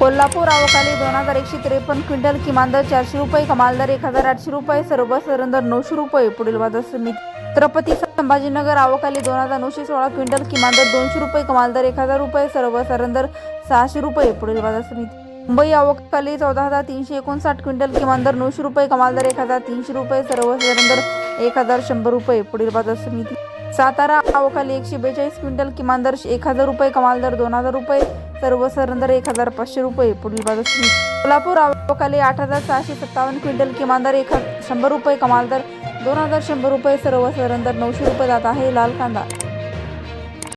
कोल्हापूर अवकाळी दोन हजार एकशे त्रेपन्न क्विंटल किमान दर चारशे रुपये कमाल दर एक हजार आठशे रुपये सर्व दर नऊशे रुपये पुढील बाजार समिती. छत्रपती संभाजीनगर अवकाली दोन हजार नऊशे सोळा क्विंटल किमान दर दोनशे रुपये कमाल दर एक हजार रुपये सर्व दर सहाशे रुपये पुढील बाजार समिती. मुंबई अवकाली चौदा हजार तीनशे एकोणसाठ क्विंटल किमान दर नऊशे रुपये कमाल दर एक हजार तीनशे रुपये सर्व दर एक हजार शंभर रुपये पुढील बाजार समिती. सातारा अवकाली एकशे बेचाळीस क्विंटल किमान दर एक हजार रुपये कमाल दर दोन हजार रुपये सर्व दर एक हजार पाचशे रुपये पुढील बाजार कोल्हापूर अवकाली आठ हजार सहाशे सत्तावन्न क्विंटल किमान दर एक शंभर रुपये कमाल दर दोन हजार शंभर रुपये सर्व दर नऊशे रुपये जात आहे लाल कांदा.